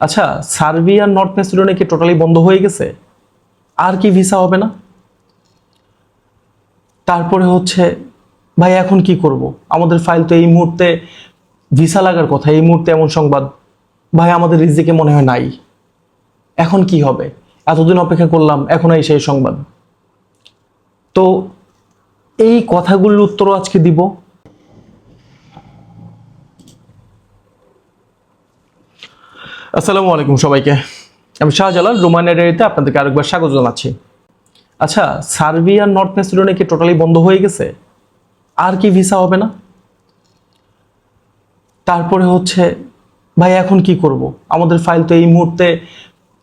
আচ্ছা Serbia North Macedonia কি totally বন্ধ হয়ে গেছে? আর কি ভিসা হবে না? তারপরে হচ্ছে, ভাই, এখন কি করব? আমাদের ফাইল তো এই মুহূর্তে ভিসা লাগার কথা, এই মুহূর্তে এমন সংবাদ। ভাই, আমাদের রিজিকে মনে হয় নাই। এখন কি হবে? এতদিন অপেক্ষা করলাম, এখন এই সেই সংবাদ। তো এই কথাগুলোর উত্তরও আজকে দিব। আসসালামু আলাইকুম সবাইকে। আমি শাহজালাল, রোমানিয়া ডেয়ারিতে আপনাদেরকে আরেকবার স্বাগত জানাচ্ছি। আচ্ছা সার্বিয়া, নর্থ মেসিডোনিয়া কি টোটালি বন্ধ হয়ে গেছে? আর কি ভিসা হবে না? তারপরে হচ্ছে, ভাই, এখন কি করব? আমাদের ফাইল তো এই মুহূর্তে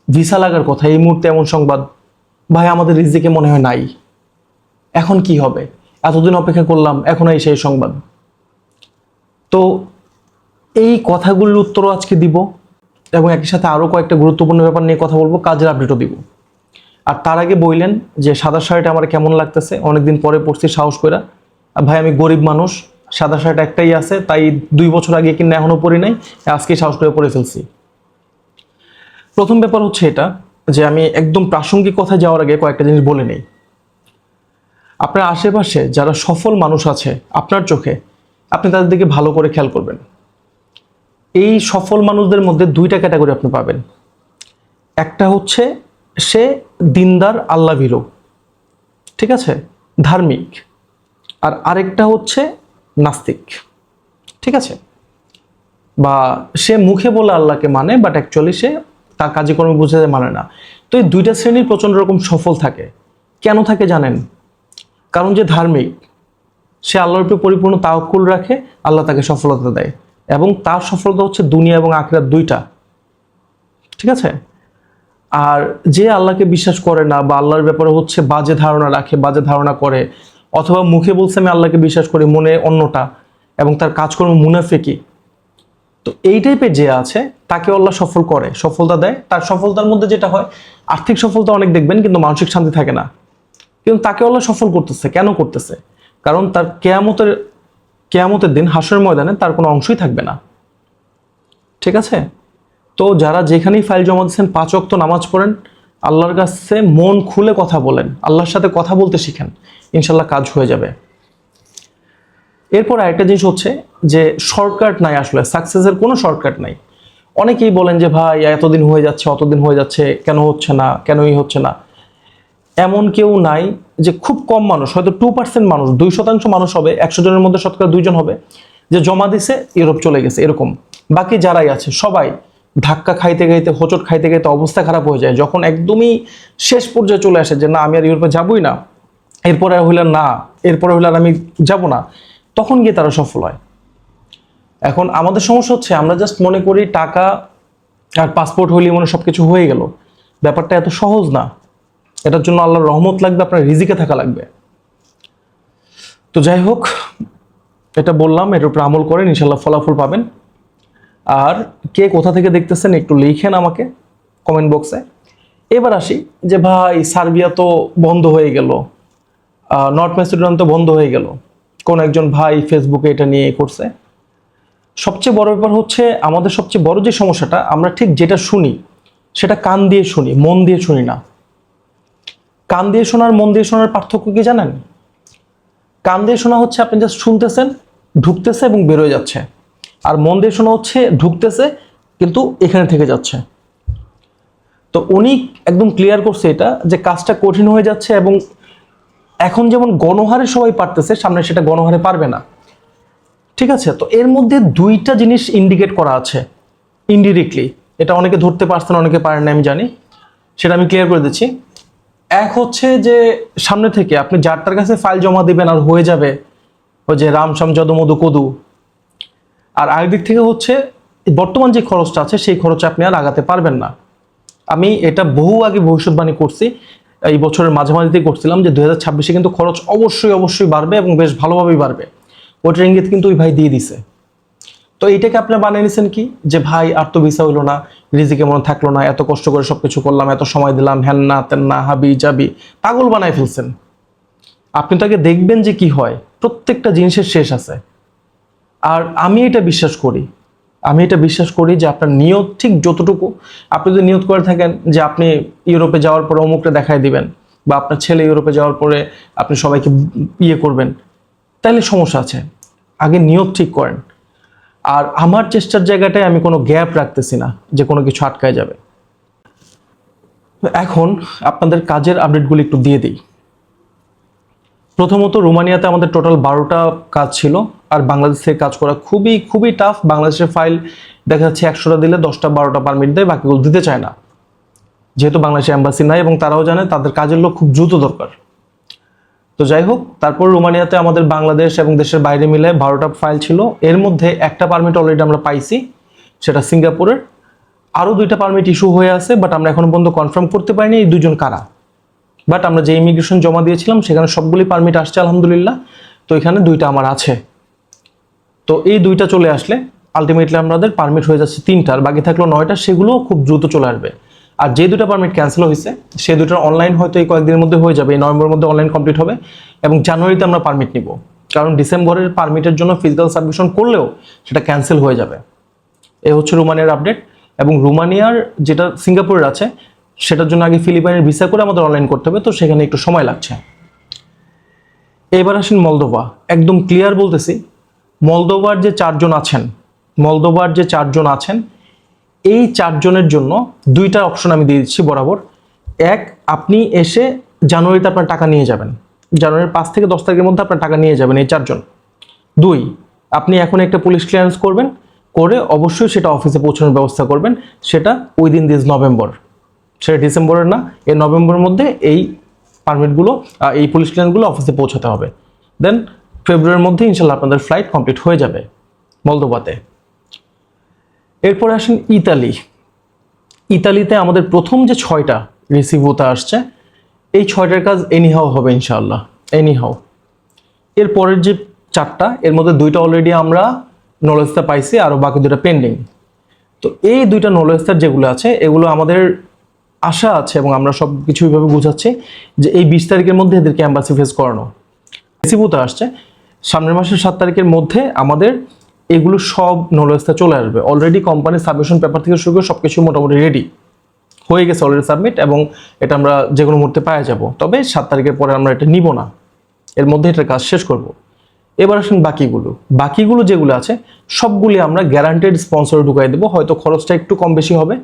ভিসা লাগার কথা, এই মুহূর্তে এমন সংবাদ। ভাই, আমাদের রিজিকে মনে হয় নাই। এখন কি হবে? এতদিন অপেক্ষা করলাম, এখন এই সেই সংবাদ। তো এই কথাগুলোর উত্তরও আজকে দিব। এবং একই সাথে আরও কয়েকটা গুরুত্বপূর্ণ ব্যাপার নিয়ে কথা বলব, কাজের আপডেটও দিব। আর তার আগে বললেন যে সাদা শাড়িটা আমার কেমন লাগতেছে, অনেকদিন পরে পড়ছি সাহস করে ভাই, আমি গরিব মানুষ, সাদা শার্ট একটাই আছে, তাই দুই বছর আগে কিনা এখনও পরি নাই আজকে সাহস করে পরে ফেলছি। প্রথম ব্যাপার হচ্ছে এটা, যে আমি একদম প্রাসঙ্গিক কথা যাওয়ার আগে কয়েকটা জিনিস বলে নেই। আপনার আশেপাশে যারা সফল মানুষ আছে, আপনার চোখে, আপনি তাদের দিকে ভালো করে খেয়াল করবেন। এই সফল মানুষদের মধ্যে দুইটা ক্যাটাগরি আপনি পাবেন। একটা হচ্ছে সে দিনদার আল্লাহ ভীরু ঠিক আছে? ধার্মিক। আর আরেকটা হচ্ছে নাস্তিক। ঠিক আছে? বা সে মুখে বলে আল্লাহকে মানে বাট অ্যাকচুয়ালি সে তার কাজে কর্মে বুঝাতে মানে না। তো এই দুইটা শ্রেণির প্রচণ্ড রকম সফল থাকে। কেন থাকে জানেন? কারণ যে ধার্মিক, সে আল্লাহর পরিপূর্ণ তাওকুল রাখে, আল্লাহ তাকে সফলতা দেয়। এবং তার সফলতা হচ্ছে দুনিয়া এবং আখরাত দুইটা। ঠিক আছে? আর যে আল্লাহকে বিশ্বাস করে না বা আল্লাহর ব্যাপারে হচ্ছে বাজে ধারণা রাখে, বাজে ধারণা করে, অথবা মুখে বলছে আমি আল্লাহকে বিশ্বাস করি, মনে অন্যটা এবং তার কাজকর্ম মুনাফেকি, তো এই টাইপের যে আছে তাকে আল্লাহ সফল করে, সফলতা দেয়। তার সফলতার মধ্যে যেটা হয়, আর্থিক সফলতা অনেক দেখবেন, কিন্তু মানসিক শান্তি থাকে না। কিন্তু তাকে আল্লাহ সফল করতেছে। কেন করতেছে? কারণ তার কেয়ামতের কেয়ামতের দিন হাসর ময়দানে তার কোনো অংশই থাকবে না। ঠিক আছে? তো যারা যেখানেই ফাইল জমা দিচ্ছেন পাঁচ অক্ত নামাজ পড়েন, আল্লাহর কাছে মন খুলে কথা বলেন, আল্লাহর সাথে কথা বলতে শিখেন ইনশাল্লাহ কাজ হয়ে যাবে। এরপর আরেকটা জিনিস হচ্ছে যে শর্টকাট নাই আসলে সাকসেসের কোনো শর্টকাট নাই। অনেকেই বলেন যে, ভাই, এতদিন হয়ে যাচ্ছে, অতদিন হয়ে যাচ্ছে, কেন হচ্ছে না, কেনই হচ্ছে না? এমন কেউ নাই যে খুব কম মানুষ, হয়তো টু পার্সেন্ট মানুষ, দুই শতাংশ মানুষ হবে, একশো জনের মধ্যে শতকরা দুইজন হবে, যে জমা দিছে, ইউরোপ চলে গেছে, এরকম। বাকি যারাই আছে, সবাই ধাক্কা খাইতে খাইতে, হোঁচট খাইতে খাইতে অবস্থা খারাপ হয়ে যায়, যখন একদমই শেষ পর্যায়ে চলে আসে যে, না, আমি আর ইউরোপে যাবই না। এরপরে হইলে না, এরপরে হইলে আর আমি যাব না। তখন গিয়ে তারা সফল হয়। এখন আমাদের সমস্যা হচ্ছে, আমরা জাস্ট মনে করি টাকা আর পাসপোর্ট হইলে মনে সব কিছু হয়ে গেল। ব্যাপারটা এত সহজ না। এটার জন্য আল্লাহর রহমত লাগবে, আপনার রিজিকে থাকা লাগবে। তো যাই হোক, এটা বললাম, এটার উপরে আমল করেন ইনশাল্লাহ ফলাফল পাবেন। আর কে কোথা থেকে দেখতেছেন একটু লিখেন আমাকে কমেন্ট বক্সে। এবার আসি যে ভাই, সার্বিয়া তো বন্ধ হয়ে গেল। নর্থ মেসিডোনিয়া তো বন্ধ হয়ে গেল। কোন একজন ভাই ফেসবুকে এটা নিয়ে করছে। সবচেয়ে বড় ব্যাপার হচ্ছে, আমাদের সবচেয়ে বড় যে সমস্যাটা, আমরা ঠিক যেটা শুনি, সেটা কান দিয়ে শুনি, মন দিয়ে শুনি না। কান দিয়ে শোনার, মন দিয়ে শোনার পার্থক্য কি জানেন? কান দিয়ে শোনা হচ্ছে আপনি জাস্ট শুনতেছেন, ঢুকতেছে এবং বেরোয় যাচ্ছে। আর মন দিয়ে শোনা হচ্ছে, ঢুকতেছে, কিন্তু এখানে থেকে যাচ্ছে। তো উনি একদম ক্লিয়ার করছে এটা, যে কাজটা কঠিন হয়ে যাচ্ছে এবং এখন যেমন গণহারে সবাই পারতেছে, সামনে সেটা গণহারে পারবে না। ঠিক আছে, তো এর মধ্যে দুইটা জিনিস ইন্ডিকেট করা আছে ইনডিরেক্টলি এটা অনেকে ধরতে পারছেন, অনেকে পারেন না আমি জানি। সেটা আমি ক্লিয়ার করে দিচ্ছি। এক হচ্ছে যে সামনে থেকে আপনি যারটার কাছে ফাইল জমা দিবেন আর হয়ে যাবে ওই যে রাম যদু মধু কদু। আর আরেক দিক থেকে হচ্ছে বর্তমান যে খরচটা আছে সেই খরচে আপনি আর আগাতে পারবেন না। আমি এটা বহু আগে ভবিষ্যৎবাণী করছি, এই বছরের মাঝামাঝিতে করছিলাম যে দু হাজার ছাব্বিশে কিন্তু খরচ অবশ্যই অবশ্যই বাড়বে এবং বেশ ভালোভাবেই বাড়বে। ওইটার ইঙ্গিত কিন্তু ওই ভাই দিয়ে দিছে। তো এইটাকে আপনি বানিয়ে নিছেন কি? যে ভাই আর তো ভিসা হইল না রিজিকে মনে থাকল না, এত কষ্ট করে সবকিছু করলাম, এত সময় দিলাম হ্যান না তেন না হাবি যাবি পাগল বানায় ফেলছেন। আপনি তাকে দেখবেন যে কি হয়, প্রত্যেকটা জিনিসের শেষ আছে। আর আমি এটা বিশ্বাস করি, আমি এটা বিশ্বাস করি যে আপনার নিয়ত ঠিক যতটুকু, আপনি যদি নিয়ত করে থাকেন যে আপনি ইউরোপে যাওয়ার পরে অমুকটা দেখায় দিবেন, বা আপনার ছেলে ইউরোপে যাওয়ার পরে আপনি সবাইকে ইয়ে করবেন তাহলে সমস্যা আছে। আগে নিয়ত ঠিক করেন। আর আমার চেষ্টার জায়গাটায় আমি কোনো গ্যাপ রাখতেছি না যে কোনো কিছু আটকায় যাবে। এখন আপনাদের কাজের আপডেটগুলি একটু দিয়ে দিই। প্রথমত রোমানিয়াতে আমাদের টোটাল বারোটা কাজ ছিল আর বাংলাদেশ কাজ করা খুবই খুবই টাফ বাংলাদেশের ফাইল দেখা যাচ্ছে একশোটা দিলে দশটা, বারোটা পারমিট দেয়, বাকিগুলো দিতে চায় না। যেহেতু বাংলাদেশে অ্যাম্বাসি নাই এবং তারাও জানে তাদের কাজের লোক খুব দ্রুত দরকার। তো যাই হোক, তারপর রোমানিয়াতে আমাদের বাংলাদেশ এবং দেশের বাইরে মিলে বারোটা ফাইল ছিল। এর মধ্যে একটা পারমিট অলরেডি আমরা পাইছি, সেটা সিঙ্গাপুরের। আরও দুইটা পারমিট ইস্যু হয়ে আছে বাট আমরা এখনও পর্যন্ত কনফার্ম করতে পারিনি এই দুজন কারা। বাট আমরা যে ইমিগ্রেশন জমা দিয়েছিলাম, সেখানে সবগুলি পারমিট আসছে, আলহামদুলিল্লাহ। তো এখানে দুইটা আমার আছে। তো এই দুইটা চলে আসলে আলটিমেটলি আমাদের পারমিট হয়ে যাচ্ছে তিনটা আর বাকি থাকল নয়টা সেগুলো খুব দ্রুত চলে আসবে। আর যে দুটো পারমিট ক্যান্সেল হয়েছে, সে দুটোর অনলাইন হয়তো এই কয়েকদিনের মধ্যে হয়ে যাবে, এই নভেম্বরের মধ্যে অনলাইন কমপ্লিট হবে এবং জানুয়ারিতে আমরা পারমিট নিব। কারণ ডিসেম্বরের পারমিটের জন্য ফিজিক্যাল সাবমিশন করলেও সেটা ক্যান্সেল হয়ে যাবে। এ হচ্ছে রোমানিয়ার আপডেট এবং রোমানিয়ার যেটা সিঙ্গাপুরের আছে, সেটার জন্য আগে ফিলিপাইনের ভিসা করে আমাদের অনলাইন করতে হবে, তো সেখানে একটু সময় লাগছে। এবার আসেন মলদোভা। একদম ক্লিয়ার বলতেছি, মলদোভার যে চারজন আছেন, মলদোভার যে চারজন আছেন এই চারজনের জন্য দুইটা অপশন আমি দিয়ে দিচ্ছি বরাবর। এক, আপনি এসে জানুয়ারিতে আপনার টাকা নিয়ে যাবেন। জানুয়ারির পাঁচ থেকে দশ তারিখের মধ্যে আপনার টাকা নিয়ে যাবেন এই চারজন। দুই, আপনি এখন একটা পুলিশ ক্লিয়ারেন্স করবেন, করে অবশ্যই সেটা অফিসে পৌঁছানোর ব্যবস্থা করবেন। সেটা উইদিন দিস নভেম্বর সেটা ডিসেম্বরের না, এই নভেম্বরের মধ্যে এই পারমিটগুলো এই পুলিশ ক্লিয়ারেন্সগুলো অফিসে পৌঁছাতে হবে। দেন ফেব্রুয়ারির মধ্যে ইনশাল্লাহ আপনাদের ফ্লাইট কমপ্লিট হয়ে যাবে মলদোবাতে এরপরে আসেন ইতালি। ইতালিতে আমাদের প্রথম যে ছয়টা রিসিভোতা আসছে, এই ছয়টার কাজ এনিহাও হবে ইনশাল্লাহ এনিহাও এর পরের যে চারটা, এর মধ্যে দুইটা অলরেডি আমরা নলেজটা পাইছি আরও বাকি দুটা পেন্ডিং তো এই দুইটা নলেজটার যেগুলো আছে, এগুলো আমাদের আশা আছে এবং আমরা সব কিছু এইভাবে বুঝাচ্ছি যে এই বিশ তারিখের মধ্যে এদেরকে অ্যাম্বাসি ফেস করানো। রিসিভোতা আসছে, সামনের মাসের সাত তারিখের মধ্যে আমাদের এগুলো সব নলেজটা চলে আসবে। অলরেডি কোম্পানির সাবমিশন পেপার থেকে শুরু করে সব কিছু মোটামুটি রেডি হয়ে গেছে অলরেডি সাবমিট এবং এটা আমরা যে কোনো মুহূর্তে পাওয়া যাব। তবে সাত তারিখের পরে আমরা এটা নিব না। এর মধ্যে এটার কাজ শেষ করব। এবার আসেন বাকিগুলো। বাকিগুলো যেগুলো আছে, সবগুলি আমরা গ্যারান্টেড স্পন্সর ঢুকাই দেবো। হয়তো খরচটা একটু কম বেশি হবে।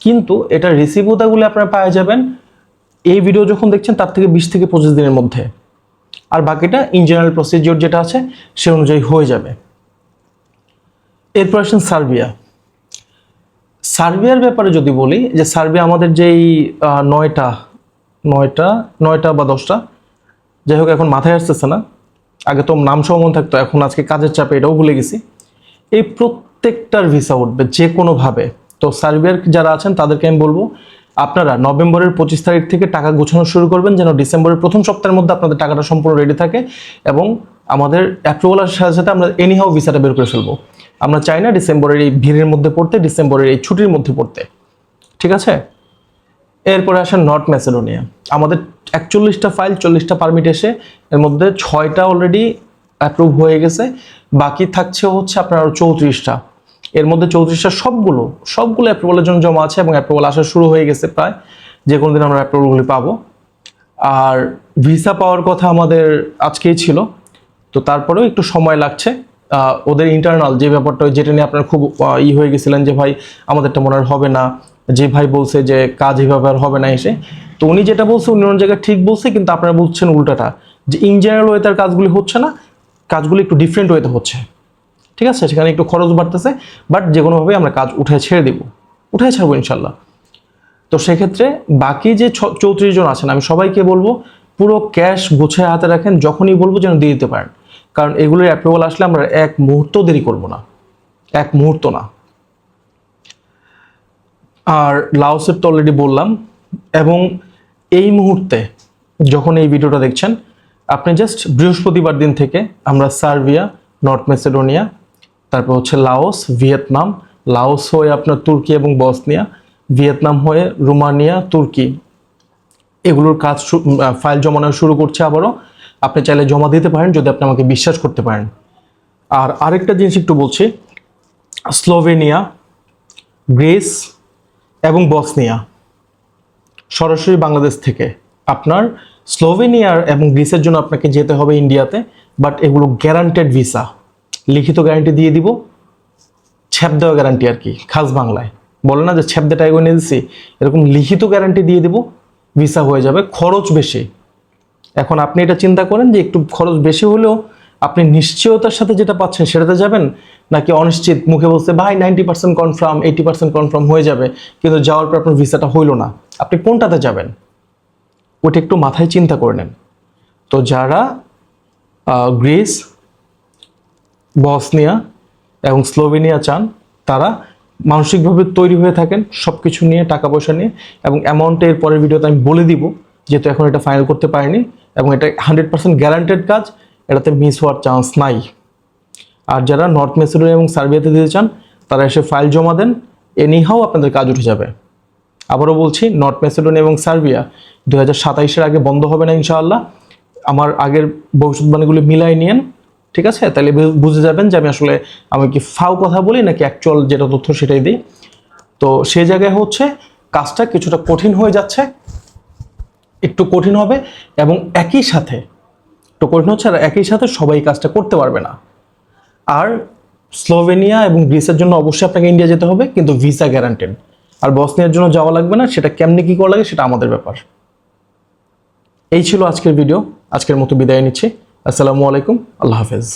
কিন্তু এটা রিসিভোতাগুলি আপনারা পাওয়া যাবেন। এই ভিডিও যখন দেখছেন, তার থেকে বিশ থেকে পঁচিশ দিনের মধ্যে। আর বাকিটা ইন জেনারেল প্রসিজিওর যেটা আছে, সে অনুযায়ী হয়ে যাবে। এরপর আসেন সার্বিয়া। সার্বিয়ার ব্যাপারে যদি বলি, যে সার্বিয়া আমাদের যেই নয়টা নয়টা নয়টা বা দশটা, যাই হোক এখন মাথায় আসতেছে না। আগে তো নাম সহ মনে থাকতো, এখন আজকে কাজের চাপে এটাও ভুলে গেছি। এই প্রত্যেকটার ভিসা উঠবে যে কোনোভাবে তো সার্বিয়ার যারা আছেন, তাদেরকে আমি বলব, আপনারা নভেম্বরের পঁচিশ তারিখ থেকে টাকা গোছানো শুরু করবেন, যেন ডিসেম্বরের প্রথম সপ্তাহের মধ্যে আপনাদের টাকাটা সম্পূর্ণ রেডি থাকে এবং আমাদের অ্যাপ্রুভালের সাথে সাথে আমরা এনিহাও ভিসাটা বের করে ফেলব। আমরা চাই না ডিসেম্বরের এই ভিড়ের মধ্যে পড়তে, ডিসেম্বরের এই ছুটির মধ্যে পড়তে। ঠিক আছে? এরপরে আসেন নর্থ ম্যাসেডোনিয়া। আমাদের একচল্লিশটা ফাইল, চল্লিশটা পারমিট এসে এর মধ্যে ছয়টা অলরেডি অ্যাপ্রুভ হয়ে গেছে। বাকি থাকছে হচ্ছে আপনার চৌত্রিশটা। এর মধ্যে চৌত্রিশটা সবগুলো সবগুলো অ্যাপ্রুভালের জন্য জমা আছে এবং অ্যাপ্রুভাল আসা শুরু হয়ে গেছে প্রায়। যে কোনো দিন আমরা অ্যাপ্রুভালগুলি পাবো। আর ভিসা পাওয়ার কথা আমাদের আজকেই ছিল। তো তারপরেও একটু সময় লাগছে। ওদের ইন্টারনাল যে ব্যাপারটা, যেটা নিয়ে আপনারা খুব ই হয়ে গেছিলেন যে ভাই, আমাদেরটা মনে হবে না। যে ভাই বলছে যে কাজ এভাবে আর হবে না এসে। তো উনি যেটা বলছে, উনি অন্য জায়গায় ঠিক বলছে, কিন্তু আপনারা বুঝছেন উল্টাটা। যে ইন জেনারেল ওয়ে তার কাজগুলি হচ্ছে না, কাজগুলি একটু ডিফারেন্ট ওয়েতে হচ্ছে। ঠিক আছে? সেখানে একটু খরচ বাড়তেছে বাট যে কোনোভাবে আমরা কাজ উঠে ছেড়ে দিব। উঠে ছাড়বো ইনশাল্লাহ। তো সেক্ষেত্রে বাকি যে চৌত্রিশ জন আছেন, আমি সবাইকে বলব, পুরো ক্যাশ গুছিয়ে হাতে রাখেন, যখনই বলব যেন দিয়ে দিতে পারেন। কারণ এগুলোর অ্যাপ্রুভাল আসলে আমরা এক মুহূর্ত দেরি করব না। এক মুহূর্ত না। আর লাওসের তো অলরেডি বললাম, এবং এই মুহূর্তে যখন এই ভিডিওটা দেখছেন, আপনি জাস্ট বৃহস্পতিবার দিন থেকে আমরা সার্বিয়া, নর্থ মেসেডোনিয়া, তারপর হচ্ছে লাওস, ভিয়েতনাম, লাওস হয়ে আপনার তুর্কি এবং বসনিয়া, ভিয়েতনাম হয়ে রোমানিয়া, তুর্কি। এগুলোর কাজ ফাইল জমানো শুরু করছে আবারও। আপনি চাইলে জমা দিতে পারেন, যদি আপনি আমাকে বিশ্বাস করতে পারেন। আর আরেকটা জিনিস একটু বলছি, স্লোভেনিয়া, গ্রিস এবং বসনিয়া সরাসরি বাংলাদেশ থেকে। আপনার স্লোভেনিয়ার এবং গ্রিসের জন্য আপনাকে যেতে হবে ইন্ডিয়াতে বাট এগুলো গ্যারান্টেড ভিসা লিখিত গ্যারান্টি দিয়ে দিব ছ্যাপ দেওয়া গ্যারান্টি আর কি, খাস বাংলায়। বলে না যে ছ্যাপ দেটা এগোয় দিচ্ছি এরকম লিখিত গ্যারান্টি দিয়ে দিব ভিসা হয়ে যাবে, খরচ বেশি। এখন আপনি এটা চিন্তা করেন যে একটু খরচ বেশি হলেও আপনি নিশ্চয়তার সাথে যেটা পাচ্ছেন সেটাতে যাবেন, নাকি অনিশ্চিত মুখে বলছে, ভাই ninety percent confirm eighty percent confirm হয়ে যাবে, কিন্তু যাওয়ার পর আপনার ভিসাটা হইল না। আপনি কোনটাতে যাবেন? ওটা একটু মাথায় চিন্তা করে নেন। তো যারা গ্রিস, বসনিয়া এবং স্লোভেনিয়া চান, তারা মানসিকভাবে তৈরি হয়ে থাকেন সব কিছু নিয়ে, টাকা পয়সা নিয়ে এবং অ্যামাউন্টের পরের ভিডিওতে আমি বলে দিব, যেহেতু এখন এটা ফাইনাল করতে পারিনি। এবং এটা হান্ড্রেড পার্সেন্ট গ্যারান্টেড কাজ, এটাতে মিস হওয়ার চান্স নাই। আর যারা নর্থ মেসিডোনিয়া এবং সার্বিয়াতে দিতে চান, তারা এসে ফাইল জমা দেন এনিহাও আপনাদের কাজ উঠে যাবে। আবারও বলছি নর্থ মেসিডোনিয়া এবং সার্বিয়া দু হাজার সাতাইশের আগে বন্ধ হবে না ইনশাআল্লাহ। আমার আগের ভবিষ্যৎবাণীগুলি মিলাই নিয়েন, ঠিক আছে? তাহলে বুঝে যাবেন যে আমি আসলে, আমি কি ফাও কথা বলি নাকি অ্যাকচুয়াল যেটা তথ্য সেটাই দিই। তো সেই জায়গায় হচ্ছে, কাজটা কিছুটা কঠিন হয়ে যাচ্ছে। একটু কঠিন হবে এবং একই সাথে, একটু কঠিন হচ্ছে আর একই সাথে সবাই কাজটা করতে পারবে না। আর স্লোভেনিয়া এবং গ্রিসের জন্য অবশ্যই আপনাকে ইন্ডিয়া যেতে হবে, কিন্তু ভিসা গ্যারান্টেড। আর বসনিয়ার জন্য যাওয়া লাগবে না, সেটা কেমনি কী করা লাগে সেটা আমাদের ব্যাপার। এই ছিল আজকের ভিডিও, আজকের মতো বিদায় নিচ্ছি। আসসালামু আলাইকুম, আল্লাহ হাফেজ।